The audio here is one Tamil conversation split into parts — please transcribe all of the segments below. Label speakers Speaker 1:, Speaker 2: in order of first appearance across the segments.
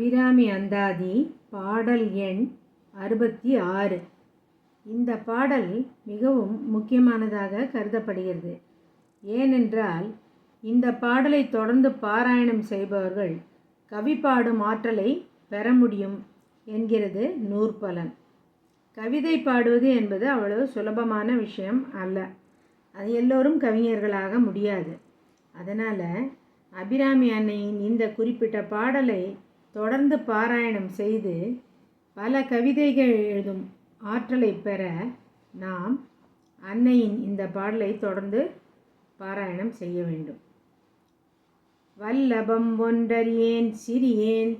Speaker 1: அபிராமி அந்தாதி பாடல் எண் அறுபத்தி ஆறு இந்த பாடல் மிகவும் முக்கியமானதாக கருதப்படுகிறது. ஏனென்றால் இந்த பாடலை தொடர்ந்து பாராயணம் செய்பவர்கள் கவி பாடும் ஆற்றலை பெற முடியும் என்கிறது நூற்பலன். கவிதை பாடுவது என்பது அவ்வளவு சுலபமான விஷயம் அல்ல. அது எல்லோரும் கவிஞர்களாக முடியாது. அதனால் அபிராமி அன்னையின் இந்த குறிப்பிட்ட பாடலை தொடர்ந்து பாராயணம் செய்து பல கவிதைகள் எழுதும் ஆற்றலை பெற நாம் அன்னையின் இந்த பாடலை தொடர்ந்து பாராயணம் செய்ய வேண்டும். வல்லபம் ஒன்றறியேன் சிறியேன்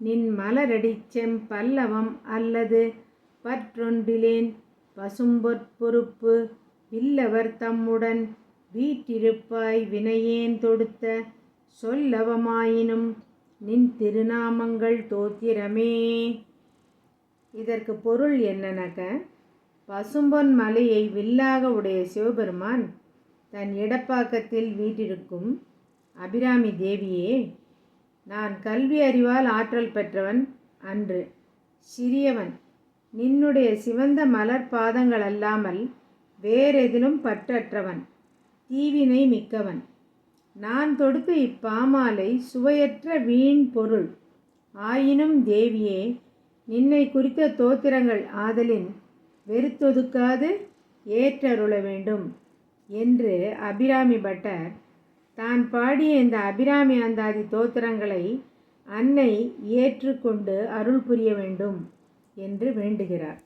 Speaker 1: நின் மலரடி செம்பல்லவம் அல்லது பற்றொன்றிலேன் பசும்பொற்பொறுப்பு வில்லவர் தம்முடன் வீட்டிருப்பாய் வினையேன் தொடுத்த சொல்லவமாயினும் நின் திருநாமங்கள் தோத்திரமே. இதற்கு பொருள் என்னன்னாக்க பசும்பொன் மலையை வில்லாக உடைய சிவபெருமான் தன் இடப்பாக்கத்தில் வீட்டிருக்கும் அபிராமி தேவியே நான் கல்வி அறிவால் ஆற்றல் பெற்றவன் அன்று. சிறியவன் நின்னுடைய சிவந்த மலர் பாதங்கள் அல்லாமல் வேறெதிலும் பற்றற்றவன். தீவினை மிக்கவன். நான் தொடுத்த இப்பாமாலை சுவையற்ற வீண் பொருள். ஆயினும் தேவியே நின்னை குறித்த தோத்திரங்கள் ஆதலின் வெறுத்தொதுக்காது ஏற்றருள வேண்டும் என்று அபிராமி பட்டர் தான் பாடிய இந்த அபிராமி அந்தாதி தோத்திரங்களை அன்னை ஏற்றுக்கொண்டு அருள் புரிய வேண்டும் என்று வேண்டுகிறார்.